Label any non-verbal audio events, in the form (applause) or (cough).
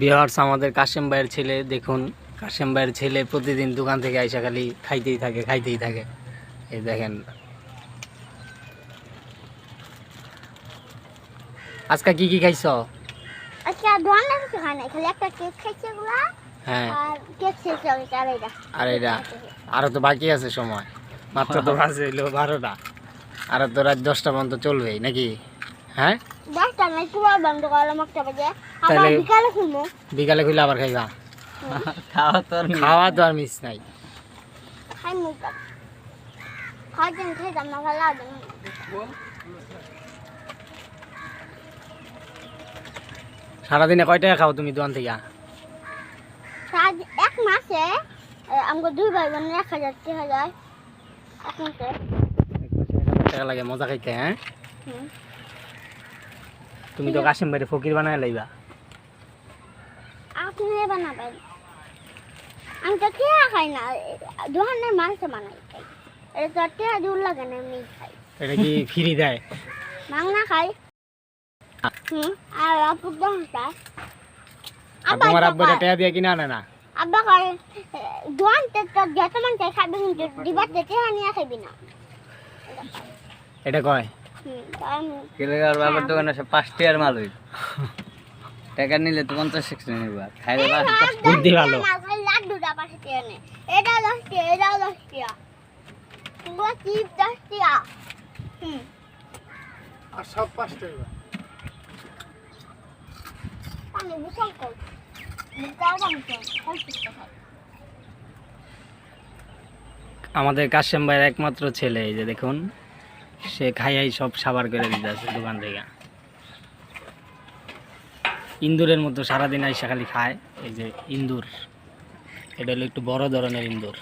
বিহার্স আমাদের কাশেম ভাইয়ের ছেলে দেখুন কাশেম ভাইয়ের ছেলে প্রতিদিন দোকান থেকে আইসা খালি খাইতেই থাকে খাইতেই থাকে। এই দেখেন। আজকে কি কি খাইছ? আচ্ছা দোকানে কিছু খাই নাই খালি একটা কেক খাইছে হ্যাঁ। আর কেক শেষ হয়ে গেছে আর এইটা আর এটা আরও তো বাকি আছে সময়। মাত্র তো (laughs) বাজে হইল বারোটা। আরও তো রাত দশটা পর্যন্ত চলবেই নাকি? হ্যাঁ? দশটা নাই পুরো বন্ধ করলাম একটা বাজে। আবার তাহলে- বিকালে খুলবো বিকালে খুলে আবার খাইবা। খাওয়া তো আর খাওয়া তো আর মিস নাই। খাই মুখ খাওয়ার জন্য খাইতাম না ভালো লাগে না সারাদিনে কয় টাকা খাও তুমি দোকান থেকে? সাত এক মাসে এ, আমাকে দুই ভাই বোন এক হাজার তিন হাজার। এক মাসে। টাকা লাগে মজা খাইতে হ্যাঁ? হুম। তুমি তো কাশিম ভাইরে ফকির বানায় লাইবা। আপনি বানাবেন আমি তো কে খাই না দোকানের মাংস বানাই খাই। এটা তো টিয়া দূর লাগে না এমনি খাই। এটা কি ফ্রি দেয়? মাংনা খাই। হুম আর আপু তোমার আব্বু টাকা দিয়ে কিনে আনে না? আব্বা তো যত মান চাই খাবি কিন্তু দিবার যেতে নিয়ে খাবি না। এটা কয়? আমি কেলেগার বাবার দোকানে সে পাঁচ টিয়ার মাল হইল। টাকা নিলে তো পঞ্চাশ সেকশন নিবা খাইলে বুদ্ধি ভালো। লাড্ডুটা পাশে দিয়ে নে এটা দশ টিয়া এটাও দশ টিয়া পুরো চিপ দশ টিয়া হুম। আর সব পাঁচ টাকা পানি বিশাল কর মুখাও পানি খাই আমাদের কাশেম ভাইয়ের একমাত্র ছেলে এই যে দেখুন। সে খাইয়াই সব সাবার করে দিতে আছে দোকান থেকে। ইন্দুরের মতো সারাদিন আইসা খালি খায়, এই যে ইন্দুর। এটা হলো একটু বড় ধরনের ইন্দুর।